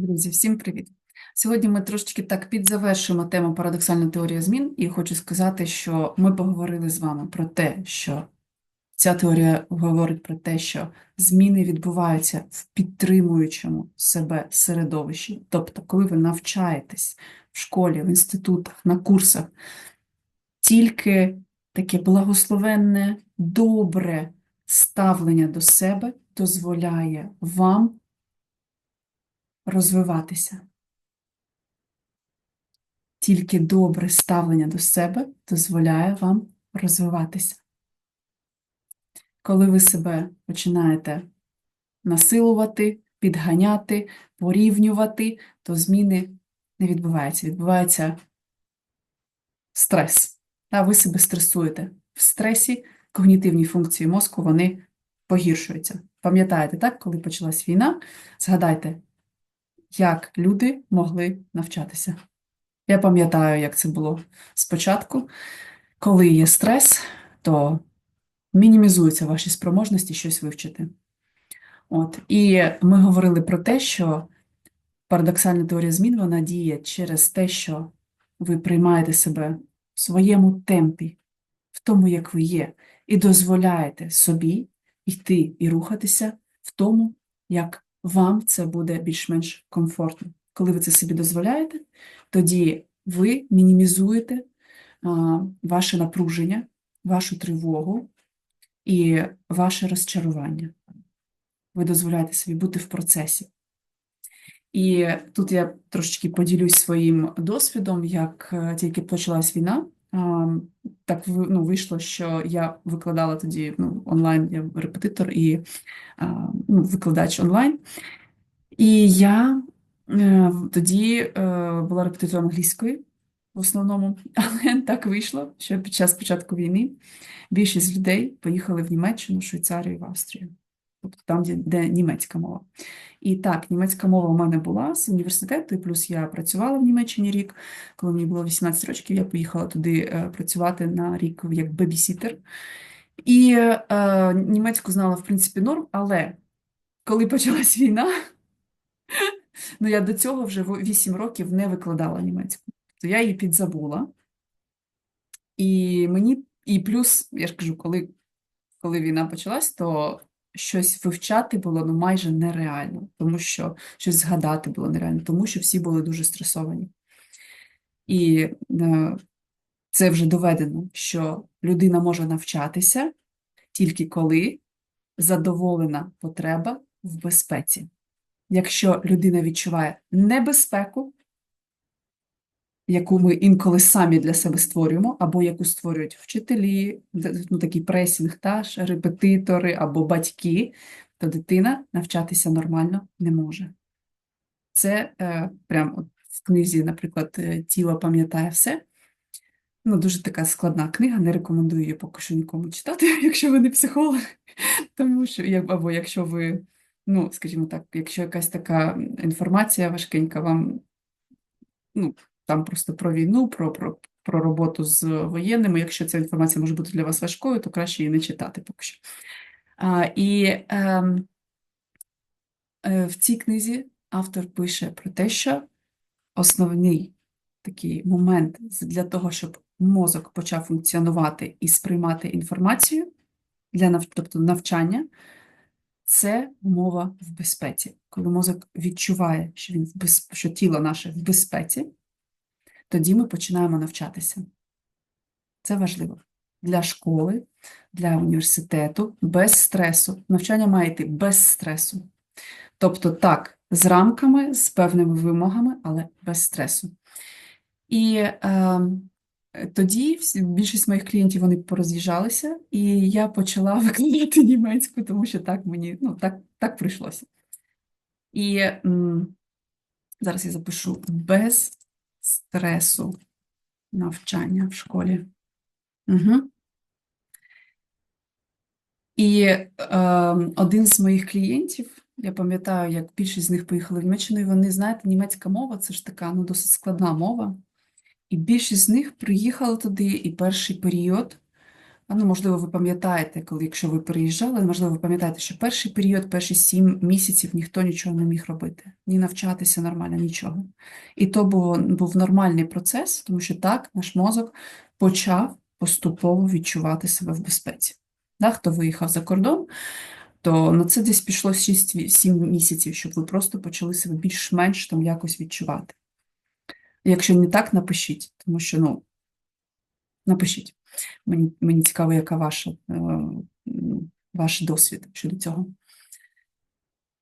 Друзі, всім привіт! Сьогодні ми трошечки так підзавершуємо тему парадоксальна теорія змін, і хочу сказати, що ми поговорили з вами про те, що ця теорія говорить про те, що зміни відбуваються в підтримуючому себе середовищі. Тобто, коли ви навчаєтесь в школі, в інститутах, на курсах, тільки таке благословенне, добре ставлення до себе дозволяє вам розвиватися. Тільки добре ставлення до себе дозволяє вам розвиватися. Коли ви себе починаєте насилувати, підганяти, порівнювати, то зміни не відбуваються. Відбувається стрес. Та ви себе стресуєте. В стресі когнітивні функції мозку вони погіршуються. Пам'ятаєте, так, коли почалась війна, згадайте, як люди могли навчатися. Я пам'ятаю, як це було спочатку. Коли є стрес, то мінімізуються ваші спроможності щось вивчити. От. І ми говорили про те, що парадоксальна теорія змін вона діє через те, що ви приймаєте себе в своєму темпі, в тому, як ви є, і дозволяєте собі йти і рухатися в тому, як вам це буде більш-менш комфортно. Коли ви це собі дозволяєте, тоді ви мінімізуєте а, ваше напруження, вашу тривогу і ваше розчарування. Ви дозволяєте собі бути в процесі. І тут я трошечки поділюсь своїм досвідом, як е, тільки почалась війна. Так ну, вийшло, що я викладала тоді ну, онлайн, я репетитор і ну, викладач онлайн. І я е, тоді е, була репетитором англійської в основному, але так вийшло, що під час початку війни більшість людей поїхали в Німеччину, Швейцарію і в Австрію, тобто там, де, німецька мова. І так, німецька мова у мене була з університету, і плюс я працювала в Німеччині рік. Коли мені було 18 років, я поїхала туди е, працювати на рік як бебісітер. І е, німецьку знала, в принципі, норм, але коли почалась війна, ну я до цього вже 8 років не викладала німецьку. То я її підзабула. І мені, і плюс, я ж кажу, коли, коли війна почалась, то щось вивчати було ну, майже нереально, тому що щось згадати було нереально, тому що всі були дуже стресовані. І е, це вже доведено, що людина може навчатися тільки коли задоволена потреба в безпеці. Якщо людина відчуває небезпеку, яку ми інколи самі для себе створюємо, або яку створюють вчителі, ну, такий пресінг, та, ж, репетитори або батьки, то дитина навчатися нормально не може. Це е, прям от в книзі, наприклад, е, Тіло пам'ятає все. Ну, дуже така складна книга, не рекомендую її поки що нікому читати, якщо ви не психолог. Тому що, або якщо ви, ну, скажімо так, якщо якась така інформація важкенька вам, ну, там просто про війну, про, про, про роботу з воєнними, якщо ця інформація може бути для вас важкою, то краще її не читати поки що. А, і ем, е, в цій книзі автор пише про те, що основний такий момент для того, щоб мозок почав функціонувати і сприймати інформацію для нав... тобто навчання, це умова в безпеці. Коли мозок відчуває, що він в без... що тіло наше в безпеці, тоді ми починаємо навчатися. Це важливо для школи, для університету, без стресу. Навчання має йти без стресу. Тобто так, з рамками, з певними вимогами, але без стресу. І е, тоді більшість моїх клієнтів вони пороз'їжджалися, і я почала викладати німецьку, тому що так мені ну, так, так прийшлося. І м, зараз я запишу без стресу навчання в школі. Угу. І е, один з моїх клієнтів, я пам'ятаю, як більшість з них поїхали в Німеччину, і вони, знаєте, німецька мова це ж така ну, досить складна мова. І більшість з них приїхали туди, і перший період ну, можливо, ви пам'ятаєте, коли, якщо ви переїжджали, можливо, ви пам'ятаєте, що перший період, перші сім місяців ніхто нічого не міг робити, ні навчатися нормально, нічого. І то був, був нормальний процес, тому що так наш мозок почав поступово відчувати себе в безпеці. Да, хто виїхав за кордон, то на це десь пішло 6-7 місяців, щоб ви просто почали себе більш-менш там якось відчувати. Якщо не так, напишіть, тому що, ну, напишіть. Мені, мені цікаво, яка ваша, е, ваш досвід щодо цього.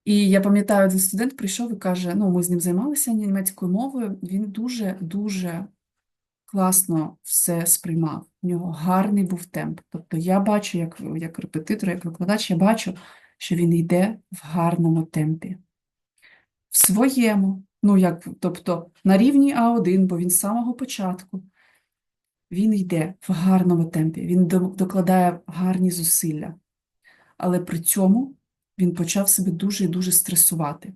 І я пам'ятаю, один студент прийшов і каже: ну, ми з ним займалися німецькою мовою, він дуже-дуже класно все сприймав. У нього гарний був темп. Тобто я бачу, як, як репетитор, як викладач, я бачу, що він йде в гарному темпі. В своєму, ну як, тобто на рівні А1, бо він з самого початку. Він йде в гарному темпі, він докладає гарні зусилля. Але при цьому він почав себе дуже і дуже стресувати.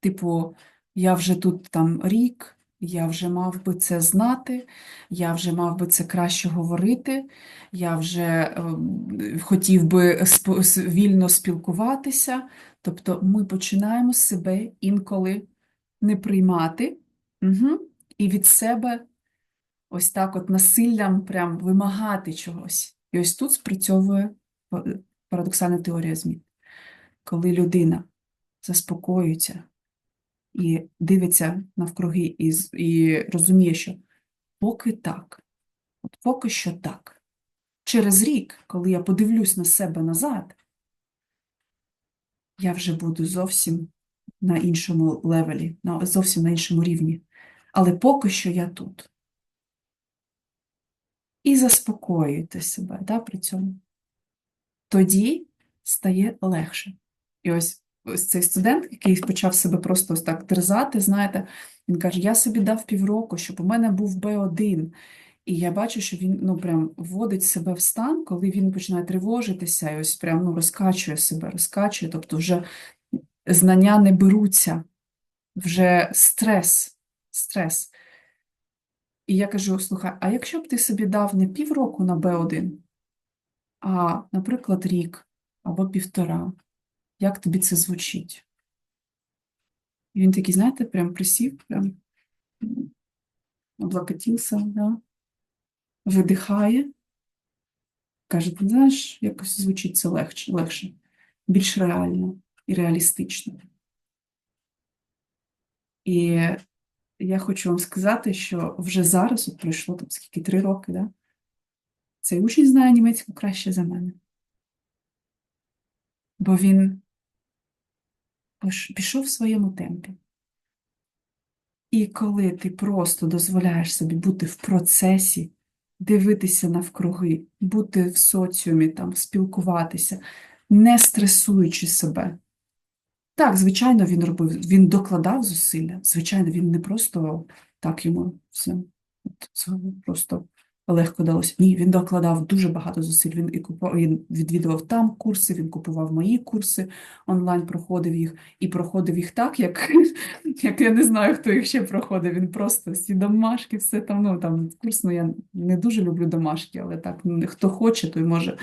Типу, я вже тут там рік, я вже мав би це знати, я вже мав би це краще говорити, я вже ем, хотів би спо- с- вільно спілкуватися. Тобто ми починаємо себе інколи не приймати угу, і від себе ось так от насиллям прям вимагати чогось. І ось тут спрацьовує парадоксальна теорія змін. Коли людина заспокоюється і дивиться навкруги і, і розуміє, що поки так, от поки що так. Через рік, коли я подивлюсь на себе назад, я вже буду зовсім на іншому левелі, на, зовсім на іншому рівні. Але поки що я тут. І заспокоюєте себе да, при цьому. Тоді стає легше. І ось, ось цей студент, який почав себе просто ось так терзати, знаєте, він каже: я собі дав півроку, щоб у мене був Б1. І я бачу, що він ну, прям вводить себе в стан, коли він починає тривожитися і ось прям ну, розкачує себе, розкачує, тобто вже знання не беруться, вже стрес, стрес. І я кажу: слухай, а якщо б ти собі дав не півроку на Б1, а, наприклад, рік або півтора, як тобі це звучить? І він такий, знаєте, прям присів, прям облокотився, да? видихає, каже, ти знаєш, якось звучить це легше, легше, більш реально і реалістично. І я хочу вам сказати, що вже зараз, от пройшло там скільки, три роки, да? цей учень знає німецьку краще за мене. Бо він пішов в своєму темпі. І коли ти просто дозволяєш собі бути в процесі, дивитися навкруги, бути в соціумі, там, спілкуватися, не стресуючи себе. Так, звичайно, він робив, він докладав зусилля. Звичайно, він не просто так йому все це просто легко далося. Ні, він докладав дуже багато зусиль. Він і купував, він відвідував там курси, він купував мої курси, онлайн проходив їх і проходив їх так, як, як я не знаю, хто їх ще проходив. Він просто всі домашки, все там, ну там курс, ну я не дуже люблю домашки, але так, ну, хто хоче, той може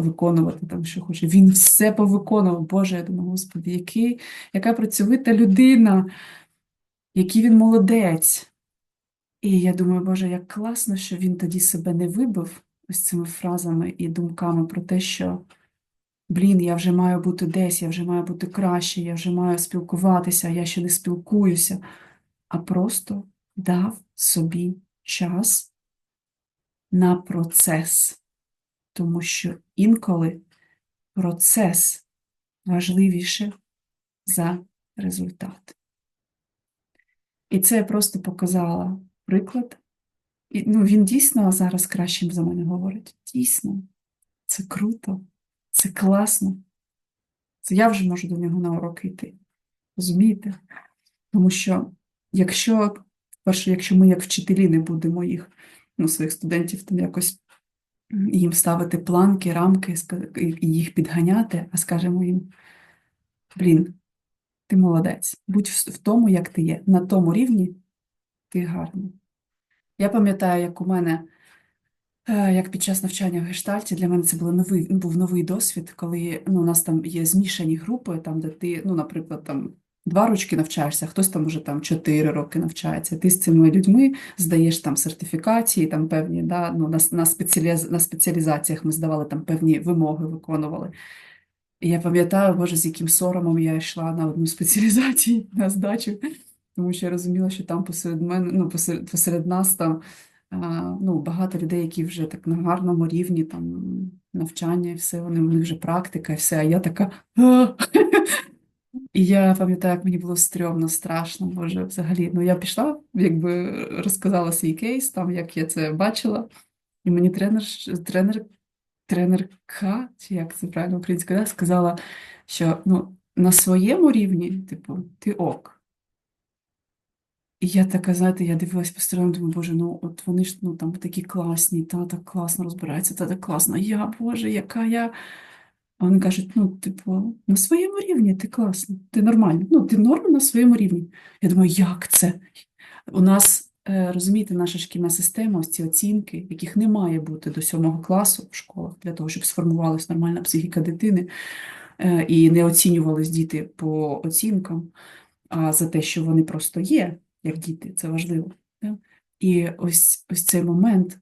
виконувати там, що хоче. Він все повиконував. Боже, я думаю, Господи, який, яка працьовита людина, який він молодець. І я думаю, Боже, як класно, що він тоді себе не вибив ось цими фразами і думками про те, що блін, я вже маю бути десь, я вже маю бути краще, я вже маю спілкуватися, я ще не спілкуюся, а просто дав собі час на процес, тому що інколи процес важливіше за результат. І це я просто показала приклад. І, ну, він дійсно зараз кращим за мене говорить. Дійсно, це круто, це класно. Це я вже можу до нього на уроки йти. Розумієте? Тому що, якщо, перше, якщо ми, як вчителі, не будемо їх, ну, своїх студентів там якось їм ставити планки, рамки і їх підганяти, а скажемо їм: блін, ти молодець, будь в тому, як ти є, на тому рівні ти гарний. Я пам'ятаю, як у мене Е, Як під час навчання в гештальті, для мене це було новий, був новий досвід, коли ну, у нас там є змішані групи, там, де ти, ну, наприклад, там два рочки навчаєшся, хтось там уже там чотири роки навчається. Ти з цими людьми здаєш там сертифікації, там певні, да, ну, на, на, спеціаліз, на спеціалізаціях ми здавали там певні вимоги, виконували. І я пам'ятаю, Боже, з яким соромом я йшла на одну спеціалізацію на здачу, тому що я розуміла, що там посеред мене, ну, посеред, посеред нас там ну, багато людей, які вже так на гарному рівні там навчання і все, вони, у них вже практика і все, а я така. І я пам'ятаю, як мені було стрьомно, страшно, Боже, взагалі. Ну, я пішла, якби розказала свій кейс, там, як я це бачила, і мені тренер, тренер тренерка, чи як це правильно українською, да, сказала, що ну, на своєму рівні, типу, ти ок. І я така, знаєте, я дивилась по сторонам, думаю, боже, ну от вони ж ну, там такі класні, та так класно розбираються, та так класно. Я, Боже, яка я. А вони кажуть, ну, типу, на своєму рівні ти класно, ти нормально, ну, ти норм на своєму рівні. Я думаю, як це? У нас, е, розумієте, наша шкільна система, ось ці оцінки, яких не має бути до сьомого класу в школах, для того, щоб сформувалась нормальна психіка дитини, е, і не оцінювались діти по оцінкам, а за те, що вони просто є, як діти, це важливо. І ось, ось цей момент,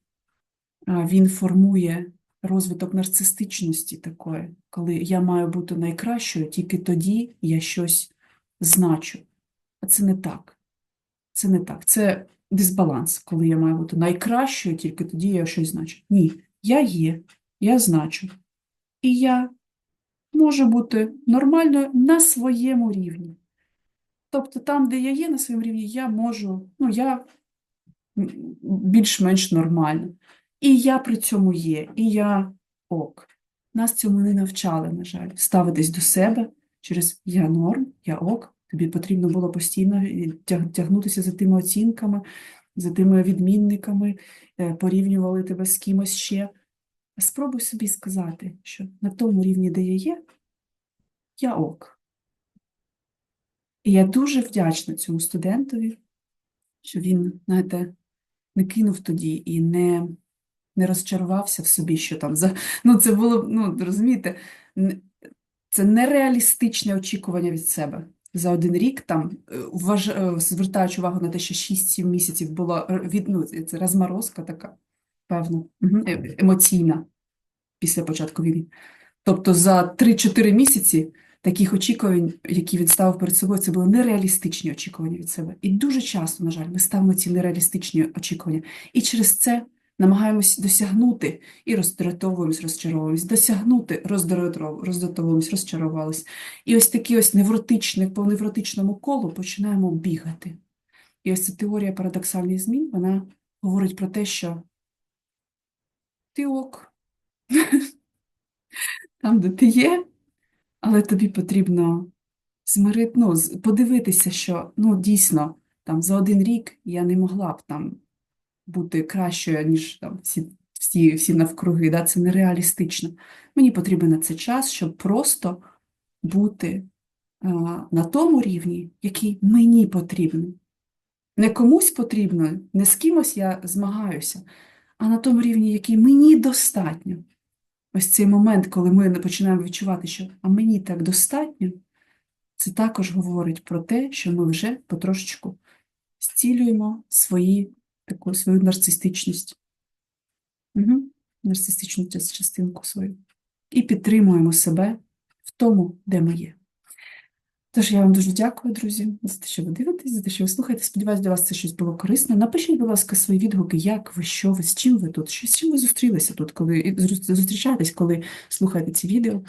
він формує розвиток нарцистичності такої, коли я маю бути найкращою, тільки тоді я щось значу. А це не так. Це не так. Це дисбаланс, коли я маю бути найкращою, тільки тоді я щось значу. Ні, я є, я значу. І я можу бути нормальною на своєму рівні. Тобто там, де я є на своєму рівні, я можу, ну, я більш-менш нормально. І я при цьому є, і я ок. Нас цьому не навчали, на жаль, ставитись до себе через я норм, я ок. Тобі потрібно було постійно тягнутися за тими оцінками, за тими відмінниками, е, порівнювали тебе з кимось ще. Спробуй собі сказати, що на тому рівні, де я є, я ок. І я дуже вдячна цьому студентові, що він, знаєте, не кинув тоді і не, не розчарувався в собі, що там за. Ну, це було, ну, розумієте, це нереалістичне очікування від себе. За один рік там, е, вваж... е, звертаючи увагу на те, що 6-7 місяців була е, від, ну, це розморозка така, певно, е- емоційна після початку війни. Тобто за 3-4 місяці таких очікувань, які він ставив перед собою, це були нереалістичні очікування від себе. І дуже часто, на жаль, ми ставимо ці нереалістичні очікування. І через це намагаємось досягнути і роздратовуємось, розчаровуємось, досягнути, роздратовуємось, розчаровувались. І ось такі ось невротичні, по невротичному колу починаємо бігати. І ось ця теорія парадоксальних змін, вона говорить про те, що ти ок, там, де ти є, але тобі потрібно змирити, ну, подивитися, що ну, дійсно там, за один рік я не могла б там бути кращою, ніж там, всі, всі, всі навкруги. Да? Це нереалістично. Мені потрібен на це час, щоб просто бути а, на тому рівні, який мені потрібен. Не комусь потрібно, не з кимось я змагаюся, а на тому рівні, який мені достатньо. Ось цей момент, коли ми починаємо відчувати, що а мені так достатньо, це також говорить про те, що ми вже потрошечку зцілюємо свої, таку свою нарцистичність, угу. нарцистичну частинку свою. І підтримуємо себе в тому, де ми є. Тож я вам дуже дякую, друзі, за те, що ви дивитесь, за те, що ви слухаєте. Сподіваюсь, для вас це щось було корисно. Напишіть, будь ласка, свої відгуки, як ви, що ви, з чим ви тут, що, з чим ви зустрілися тут, коли зустрічаєтесь, коли слухаєте ці відео.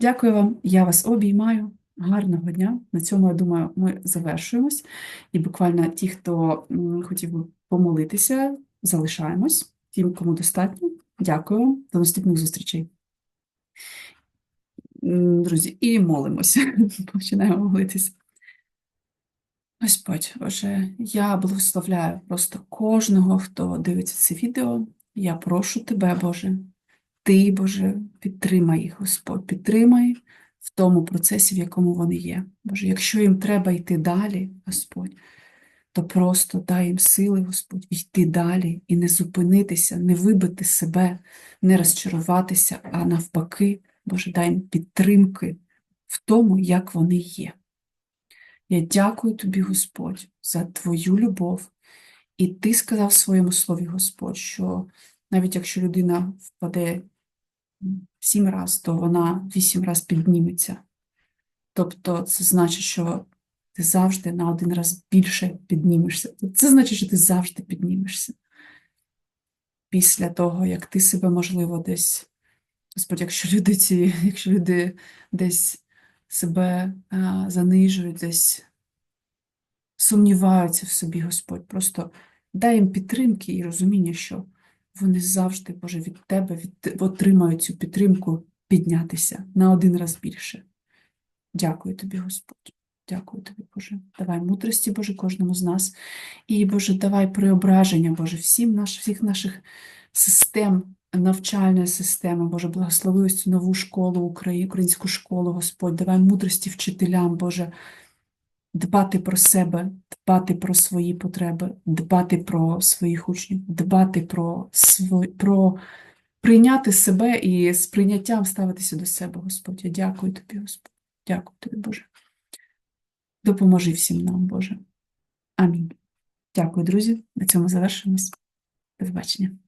Дякую вам, я вас обіймаю. Гарного дня. На цьому, я думаю, ми завершуємось. І буквально ті, хто хотів би помолитися, залишаємось. Тим, кому достатньо. Дякую. До наступних зустрічей. Друзі, і молимося. Починаємо молитися. Господь, Боже, я благословляю просто кожного, хто дивиться це відео. Я прошу Тебе, Боже, Ти, Боже, підтримай їх, Господь, підтримай в тому процесі, в якому вони є. Боже, якщо їм треба йти далі, Господь, то просто дай їм сили, Господь, йти далі і не зупинитися, не вибити себе, не розчаруватися, а навпаки, Боже, дай їм підтримки в тому, як вони є. Я дякую тобі, Господь, за твою любов. І ти сказав в своєму слові, Господь, що навіть якщо людина впаде сім разів, то вона вісім разів підніметься. Тобто це значить, що ти завжди на один раз більше піднімешся. Це значить, що ти завжди піднімешся. Після того, як ти себе, можливо, десь, Господь, якщо люди ці, якщо люди десь себе а, занижують, десь сумніваються в собі, Господь, просто дай їм підтримки і розуміння, що вони завжди, Боже, від Тебе від, отримають цю підтримку піднятися на один раз більше. Дякую тобі, Господь. Дякую тобі, Боже. Давай мудрості, Боже, кожному з нас. І, Боже, давай преображення, Боже, всім наш, всіх наших систем, навчальної системи, Боже, благослови ось цю нову школу, Украї- українську школу, Господь. Давай мудрості вчителям, Боже, дбати про себе, дбати про свої потреби, дбати про своїх учнів, дбати про, свої, про прийняти себе і з прийняттям ставитися до себе, Господь. Я дякую тобі, Господь. Дякую тобі, Боже. Допоможи всім нам, Боже. Амінь. Дякую, друзі. На цьому завершимось. До побачення.